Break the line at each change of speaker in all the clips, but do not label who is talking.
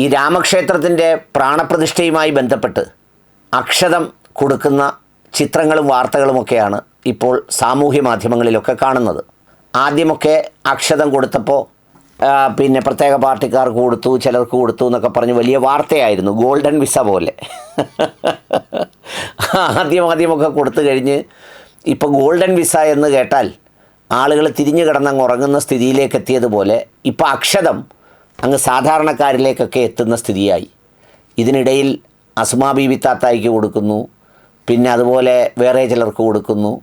ഈ രാമക്ഷേത്രത്തിന്റെ പ്രാണപ്രതിഷ്ഠയുമായി ബന്ധപ്പെട്ട് അക്ഷതം കൊടുക്കുന്ന ചിത്രങ്ങളും വാർത്തകളുമൊക്കെയാണ് ഇപ്പോൾ സാമൂഹ്യ മാധ്യമങ്ങളിലൊക്കെ കാണുന്നത്. ആദ്യമൊക്കെ അക്ഷതം കൊടുത്തപ്പോൾ പിന്നെ പ്രത്യേക പാർട്ടിക്കാർക്ക് കൊടുത്തു ചിലർക്ക് കൊടുത്തു എന്നൊക്കെ പറഞ്ഞ് വലിയ വാർത്തയായിരുന്നു ഗോൾഡൻ വിസ പോലെ. ആദ്യം ആദ്യമൊക്കെ കൊടുത്തു കഴിഞ്ഞ് ഇപ്പോൾ ഗോൾഡൻ വിസ എന്ന് കേട്ടാൽ ആളുകൾ തിരിഞ്ഞു കിടന്നങ്ങ് ഉറങ്ങുന്ന സ്ഥിതിയിലേക്ക് എത്തിയതുപോലെ ഇപ്പോൾ അക്ഷതം അങ്ങ് സാധാരണക്കാരിലേക്കൊക്കെ എത്തുന്ന സ്ഥിതിയായി. ഇതിനിടയിൽ അസുമാ ബീബി താത്തായിക്ക് കൊടുക്കുന്നു പിന്നെ അതുപോലെ വേറെ ചിലർക്ക് കൊടുക്കുന്നു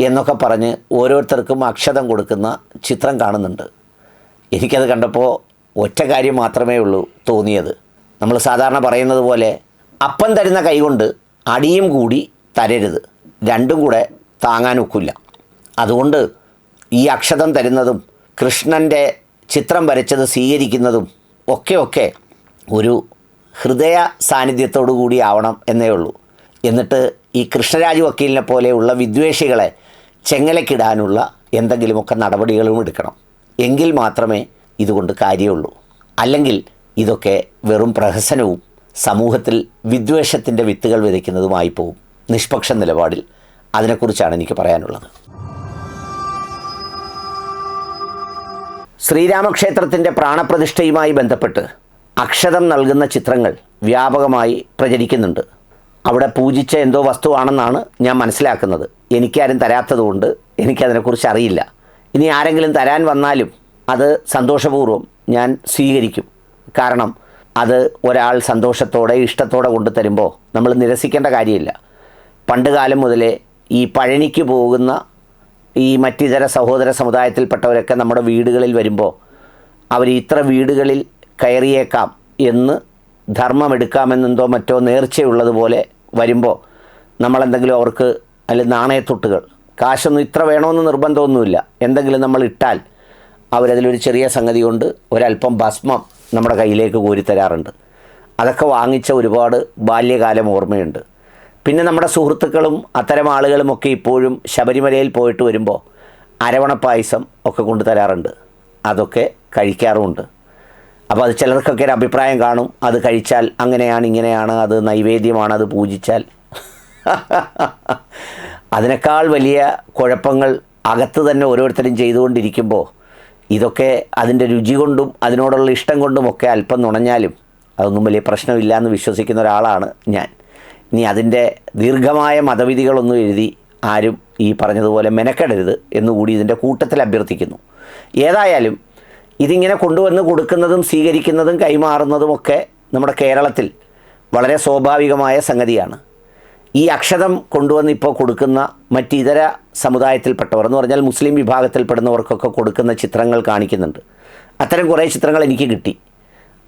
എന്നൊക്കെ പറഞ്ഞ് ഓരോരുത്തർക്കും അക്ഷതം കൊടുക്കുന്ന ചിത്രം കാണുന്നുണ്ട്. എനിക്കത് കണ്ടപ്പോൾ ഒറ്റ കാര്യം മാത്രമേ ഉള്ളൂ തോന്നിയത്. നമ്മൾ സാധാരണ പറയുന്നത് പോലെ അപ്പം തരുന്ന കൈകൊണ്ട് അടിയും കൂടി തരരുത്. രണ്ടും കൂടെ താങ്ങാനൊക്കില്ല. അതുകൊണ്ട് ഈ അക്ഷതം തരുന്നതും കൃഷ്ണന്റെ ചിത്രം വരച്ചത് സ്വീകരിക്കുന്നതും ഒക്കെ ഒക്കെ ഒരു ഹൃദയ സാന്നിധ്യത്തോടു കൂടി ആവണം എന്നേ ഉള്ളൂ. എന്നിട്ട് ഈ കൃഷ്ണരാജ് വക്കീലിനെ പോലെയുള്ള വിദ്വേഷികളെ ചെങ്ങലക്കിടാനുള്ള എന്തെങ്കിലുമൊക്കെ നടപടികളും എടുക്കണം. എങ്കിൽ മാത്രമേ ഇതുകൊണ്ട് കാര്യമുള്ളൂ. അല്ലെങ്കിൽ ഇതൊക്കെ വെറും പ്രഹസനവും സമൂഹത്തിൽ വിദ്വേഷത്തിന്റെ വിത്തുകൾ വിതയ്ക്കുന്നതുമായി പോകും നിഷ്പക്ഷ നിലപാടിൽ. അതിനെക്കുറിച്ചാണ് എനിക്ക് പറയാനുള്ളത്. ശ്രീരാമക്ഷേത്രത്തിന്റെ പ്രാണപ്രതിഷ്ഠയുമായി ബന്ധപ്പെട്ട് അക്ഷതം നൽകുന്ന ചിത്രങ്ങൾ വ്യാപകമായി പ്രചരിക്കുന്നുണ്ട്. അവിടെ പൂജിച്ച എന്തോ വസ്തുവാണെന്നാണ് ഞാൻ മനസ്സിലാക്കുന്നത്. എനിക്കാരും തരാത്തതുകൊണ്ട് എനിക്കതിനെക്കുറിച്ച് അറിയില്ല. ഇനി ആരെങ്കിലും തരാൻ വന്നാലും അത് സന്തോഷപൂർവം ഞാൻ സ്വീകരിക്കും. കാരണം അത് ഒരാൾ സന്തോഷത്തോടെ ഇഷ്ടത്തോടെ കൊണ്ടു തരുമ്പോൾ നമ്മൾ നിരസിക്കേണ്ട കാര്യമില്ല. പണ്ട് കാലം മുതലേ ഈ പഴനിക്ക് പോകുന്ന ഈ മറ്റിതര സഹോദര സമുദായത്തിൽപ്പെട്ടവരൊക്കെ നമ്മുടെ വീടുകളിൽ വരുമ്പോൾ അവർ ഇത്ര വീടുകളിൽ കയറിയേക്കാം എന്ന് ധർമ്മമെടുക്കാമെന്നെന്തോ മറ്റോ നേർച്ചയുള്ളതുപോലെ വരുമ്പോൾ നമ്മളെന്തെങ്കിലും അവർക്ക് അല്ലെ നാണയത്തൊട്ടുകൾ കാശൊന്നും ഇത്ര വേണമെന്ന് നിർബന്ധമൊന്നുമില്ല. എന്തെങ്കിലും നമ്മൾ ഇട്ടാൽ അവരതിലൊരു ചെറിയ സംഗതി കൊണ്ട് ഒരല്പം ഭസ്മം നമ്മുടെ കയ്യിലേക്ക് കോരിത്തരാറുണ്ട്. അതൊക്കെ വാങ്ങിച്ച ഒരുപാട് ബാല്യകാലം ഓർമ്മയുണ്ട്. പിന്നെ നമ്മുടെ സുഹൃത്തുക്കളും അത്തരം ആളുകളുമൊക്കെ ഇപ്പോഴും ശബരിമലയിൽ പോയിട്ട് വരുമ്പോൾ അരവണ പായസം ഒക്കെ കൊണ്ടു തരാറുണ്ട്. അതൊക്കെ കഴിക്കാറുമുണ്ട്. അപ്പോൾ അത് ചിലർക്കൊക്കെ ഒരു അഭിപ്രായം കാണും. അത് കഴിച്ചാൽ അങ്ങനെയാണ് ഇങ്ങനെയാണ് അത് നൈവേദ്യമാണ് അത് പൂജിച്ചാൽ. അതിനേക്കാൾ വലിയ കുഴപ്പങ്ങൾ അകത്ത് തന്നെ ഓരോരുത്തരും ചെയ്തുകൊണ്ടിരിക്കുമ്പോൾ ഇതൊക്കെ അതിന്റെ രുചി കൊണ്ടും അതിനോടുള്ള ഇഷ്ടം കൊണ്ടും ഒക്കെ അല്പം നുണഞ്ഞാലും അതൊന്നും വലിയ പ്രശ്നമില്ല എന്ന് വിശ്വസിക്കുന്ന ഒരാളാണ് ഞാൻ. ഇനി അതിന്റെ ദീർഘമായ മതവിധികളൊന്നും എഴുതി ആരും ഈ പറഞ്ഞതുപോലെ മെനക്കെടരുത് എന്നുകൂടി ഇതിന്റെ കൂട്ടത്തിൽ അഭ്യർത്ഥിക്കുന്നു. ഏതായാലും ഇതിങ്ങനെ കൊണ്ടുവന്ന് കൊടുക്കുന്നതും സ്വീകരിക്കുന്നതും കൈമാറുന്നതുമൊക്കെ നമ്മുടെ കേരളത്തിൽ വളരെ സ്വാഭാവികമായ സംഗതിയാണ്. ഈ അക്ഷതം കൊണ്ടുവന്ന് ഇപ്പോൾ കൊടുക്കുന്ന മറ്റിതര സമുദായത്തിൽപ്പെട്ടവർ എന്ന് പറഞ്ഞാൽ മുസ്ലിം വിഭാഗത്തിൽപ്പെടുന്നവർക്കൊക്കെ കൊടുക്കുന്ന ചിത്രങ്ങൾ കാണിക്കുന്നുണ്ട്. അത്തരം കുറേ ചിത്രങ്ങൾ എനിക്ക് കിട്ടി.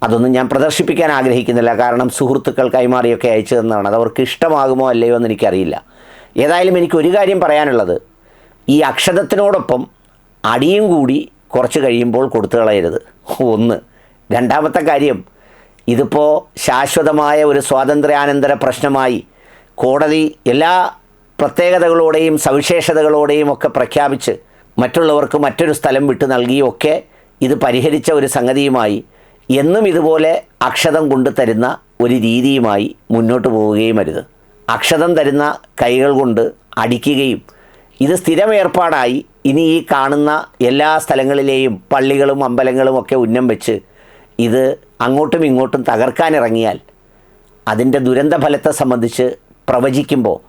അതൊന്നും ഞാൻ പ്രദർശിപ്പിക്കാൻ ആഗ്രഹിക്കുന്നില്ല. കാരണം സുഹൃത്തുക്കൾ കൈമാറിയൊക്കെ അയച്ചു തന്നതാണ്. അത് അവർക്ക് ഇഷ്ടമാകുമോ അല്ലയോ എന്ന് എനിക്കറിയില്ല. ഏതായാലും എനിക്ക് ഒരു കാര്യം പറയാനുള്ളത്. ഈ അക്ഷതത്തിനോടൊപ്പം അടിയും കൂടി കുറച്ച് കഴിയുമ്പോൾ കൊടുത്തു കളയരുത്. ഒന്ന്. രണ്ടാമത്തെ കാര്യം ഇതിപ്പോൾ ശാശ്വതമായ ഒരു സ്വാതന്ത്ര്യാനന്തര പ്രശ്നമായി കോടതി എല്ലാ പ്രത്യേകതകളോടെയും സവിശേഷതകളോടെയും ഒക്കെ പ്രഖ്യാപിച്ച് മറ്റുള്ളവർക്ക് മറ്റൊരു സ്ഥലം വിട്ടു നൽകിയൊക്കെ ഇത് പരിഹരിച്ച ഒരു സംഗതിയുമായി എന്നും ഇതുപോലെ അക്ഷതം കൊണ്ടു തരുന്ന ഒരു രീതിയുമായി മുന്നോട്ട് പോവുകയും അരുത്. അക്ഷതം തരുന്ന കൈകൾ കൊണ്ട് അടിക്കുകയും ഇത് സ്ഥിരം ഏർപ്പാടായി ഇനി ഈ കാണുന്ന എല്ലാ സ്ഥലങ്ങളിലെയും പള്ളികളും അമ്പലങ്ങളും ഒക്കെ ഉന്നം വെച്ച് ഇത് അങ്ങോട്ടും ഇങ്ങോട്ടും തകർക്കാനിറങ്ങിയാൽ അതിന്റെ ദുരന്ത ഫലത്തെ സംബന്ധിച്ച് പ്രവചിക്കുമ്പോൾ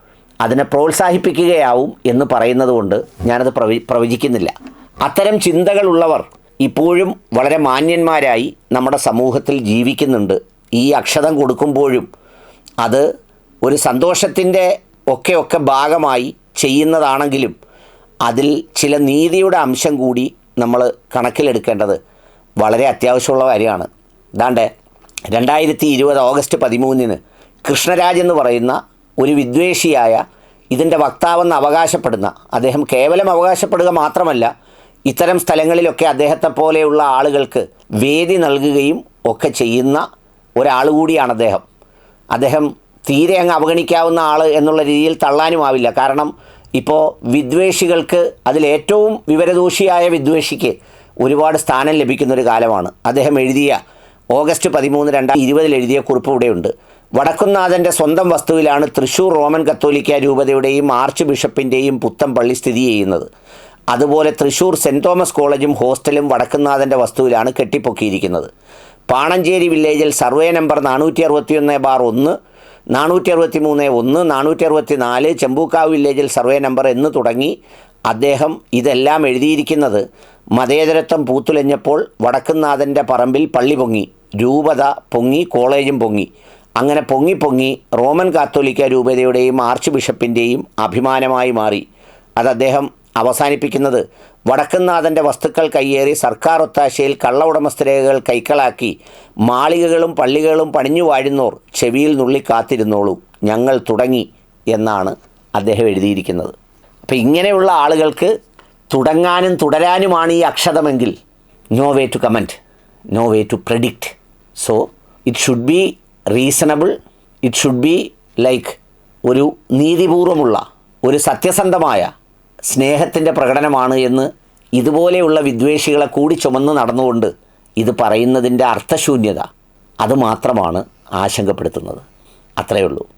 അതിനെ പ്രോത്സാഹിപ്പിക്കുകയാവും എന്ന് പറയുന്നത് കൊണ്ട് ഞാനത് പ്രവ പ്രവചിക്കുന്നില്ല. അത്തരം ചിന്തകളുള്ളവർ ഇപ്പോഴും വളരെ മാന്യന്മാരായി നമ്മുടെ സമൂഹത്തിൽ ജീവിക്കുന്നുണ്ട്. ഈ അക്ഷതം കൊടുക്കുമ്പോഴും അത് ഒരു സന്തോഷത്തിന്റെ ഒക്കെ ഒക്കെ ഭാഗമായി ചെയ്യുന്നതാണെങ്കിലും അതിൽ ചില നീതിയുടെ അംശം കൂടി നമ്മൾ കണക്കിലെടുക്കേണ്ടത് വളരെ അത്യാവശ്യമുള്ള കാര്യമാണ്. ഇതാണ്ട് രണ്ടായിരത്തി ഇരുപത് ഓഗസ്റ്റ് പതിമൂന്നിന് കൃഷ്ണരാജ് എന്ന് പറയുന്ന ഒരു വിദ്വേഷിയായ ഇതിന്റെ വക്താവെന്ന് അവകാശപ്പെടുന്ന അദ്ദേഹം കേവലം അവകാശപ്പെടുക മാത്രമല്ല ഇത്തരം സ്ഥലങ്ങളിലൊക്കെ അദ്ദേഹത്തെ പോലെയുള്ള ആളുകൾക്ക് വേദി നൽകുകയും ഒക്കെ ചെയ്യുന്ന ഒരാൾ കൂടിയാണ് അദ്ദേഹം. അദ്ദേഹം തീരെ അങ്ങ് അവഗണിക്കാവുന്ന ആൾ എന്നുള്ള രീതിയിൽ തള്ളാനുമാവില്ല. കാരണം ഇപ്പോൾ വിദ്വേഷികൾക്ക് അതിലേറ്റവും വിവരദോഷിയായ വിദ്വേഷിക്ക് ഒരുപാട് സ്ഥാനം ലഭിക്കുന്നൊരു കാലമാണ്. അദ്ദേഹം എഴുതിയ ഓഗസ്റ്റ് പതിമൂന്ന് രണ്ടായിരത്തി ഇരുപതിൽ എഴുതിയ കുറിപ്പ് ഇവിടെയുണ്ട്. വടക്കുന്നാഥന്റെ സ്വന്തം വസ്തുവിലാണ് തൃശൂർ റോമൻ കത്തോലിക്ക രൂപതയുടെയും ആർച്ച് ബിഷപ്പിന്റെയും പുത്തൻ പള്ളി സ്ഥിതി ചെയ്യുന്നത്. അതുപോലെ തൃശൂർ സെന്റ് തോമസ് കോളേജും ഹോസ്റ്റലും വടക്കുന്നാഥന്റെ വസ്തുവിലാണ് കെട്ടിപ്പൊക്കിയിരിക്കുന്നത്. പാണഞ്ചേരി വില്ലേജിൽ സർവേ നമ്പർ നാനൂറ്റി അറുപത്തിയൊന്ന് ബാർ ഒന്ന് നാനൂറ്റി അറുപത്തി മൂന്ന് ഒന്ന് നാനൂറ്റി അറുപത്തി നാല് ചെമ്പൂക്കാവ് വില്ലേജിൽ സർവേ നമ്പർ എന്ന് തുടങ്ങി അദ്ദേഹം ഇതെല്ലാം എഴുതിയിരിക്കുന്നത്. മതേതരത്വം പൂത്തുലഞ്ഞപ്പോൾ വടക്കുന്നാഥന്റെ പറമ്പിൽ പള്ളി പൊങ്ങി രൂപത പൊങ്ങി കോളേജും പൊങ്ങി. അങ്ങനെ പൊങ്ങി പൊങ്ങി റോമൻ കാത്തോലിക്ക രൂപതയുടെയും ആർച്ച് ബിഷപ്പിന്റെയും അഭിമാനമായി മാറി. അത് അദ്ദേഹം അവസാനിപ്പിക്കുന്നത്. വടക്കുന്നാഥന്റെ വസ്തുക്കൾ കയ്യേറി സർക്കാർ ഒത്താശയിൽ കള്ള ഉടമസ്ഥരേഖകൾ കൈക്കളാക്കി മാളികകളും പള്ളികളും പണിഞ്ഞു വാഴുന്നോർ ചെവിയിൽ നുള്ളി കാത്തിരുന്നോളൂ ഞങ്ങൾ തുടങ്ങി എന്നാണ് അദ്ദേഹം എഴുതിയിരിക്കുന്നത്. അപ്പം ഇങ്ങനെയുള്ള ആളുകൾക്ക് തുടങ്ങാനും തുടരാനുമാണ് ഈ അക്ഷതമെങ്കിൽ no way to comment no way to predict so it should be reasonable it should be like ഒരു നീതിപൂർവമുള്ള ഒരു സത്യസന്ധമായ സ്നേഹത്തിന്റെ പ്രകടനമാണ് എന്ന് ഇതുപോലെയുള്ള വിദ്വേഷികളെ കൂടി ചുമന്ന് നടന്നുകൊണ്ട് ഇത് പറയുന്നതിന്റെ അർത്ഥശൂന്യത അതുമാത്രമാണ് ആശങ്കപ്പെടുത്തുന്നത്. അത്രയേ ഉള്ളൂ.